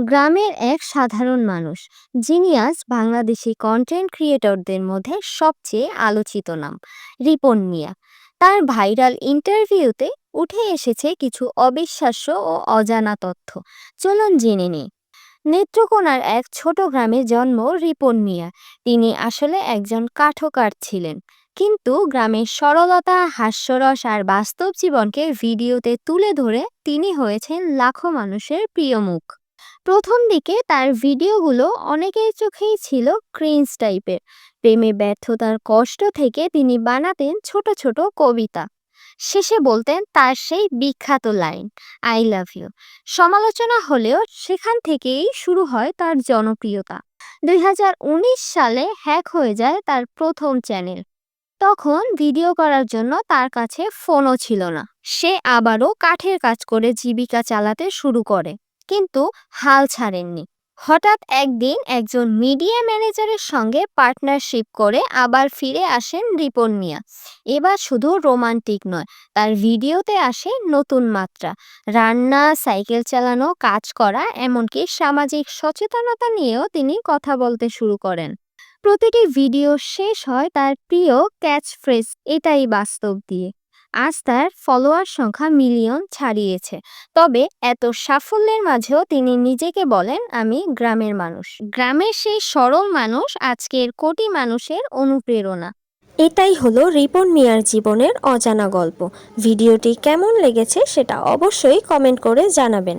গ্রামের এক সাধারণ মানুষ জিনিয়াস বাংলাদেশি কন্টেন্ট ক্রিয়েটরদের মধ্যে সবচেয়ে আলোচিত নাম, রিপন মিয়া। তার ভাইরাল ইন্টারভিউতে উঠে এসেছে কিছু অবিশ্বাস্য ও অজানা তথ্য। চলুন জেনে নিই। নেত্রকোনার এক ছোট গ্রামে জন্ম রিপন মিয়া। তিনি আসলে একজন কাঠকার ছিলেন, কিন্তু গ্রামের সরলতা, হাস্যরস আর বাস্তব জীবনকে ভিডিওতে তুলে ধরে তিনি হয়েছেন লাখো মানুষের প্রিয় মুখ। প্রথম দিকে তার ভিডিওগুলো অনেকের চোখেই ছিল ক্রিঞ্জ টাইপের প্রেমে ব্যর্থতার কষ্ট থেকে তিনি বানাতেন ছোট ছোট কবিতা। শেষে বলতেন তার সেই বিখ্যাত লাইন আই লাভ ইউ সমালোচনা হলেও সেখান থেকেই শুরু হয় তার জনপ্রিয়তা। দুই হাজার উনিশ সালে হ্যাক হয়ে যায় তার প্রথম চ্যানেল। তখন ভিডিও করার জন্য তার কাছে ফোনও ছিল না। সে আবারও কাঠের কাজ করে জীবিকা চালাতে শুরু করে। কিন্তু হাল ছাড়েননি। হঠাৎ একদিন একজন মিডিয়া ম্যানেজারের সঙ্গে পার্টনারশিপ করে আবার ফিরে আসেন রিপন মিয়া। এবার শুধু রোমান্টিক নয়, তার ভিডিওতে আসে নতুন মাত্রা। রান্না, সাইকেল চালানো, কাজ করা, এমনকি সামাজিক সচেতনতা নিয়েও তিনি কথা বলতে শুরু করেন। প্রতিটি ভিডিও শেষ হয় তার প্রিয় ক্যাচ ফ্রেজ এটাই বাস্তব দিয়ে। আজ তার ফলোয়ার সংখ্যা মিলিয়ন ছাড়িয়েছে। তবে এত সাফল্যের মাঝেও তিনি নিজেকে বলেন, আমি গ্রামের মানুষ। গ্রামের সেই সরল মানুষ আজকের কোটি মানুষের অনুপ্রেরণা। এটাই হলো রিপন মিয়ার জীবনের অজানা গল্প। ভিডিওটি কেমন লেগেছে সেটা অবশ্যই কমেন্ট করে জানাবেন।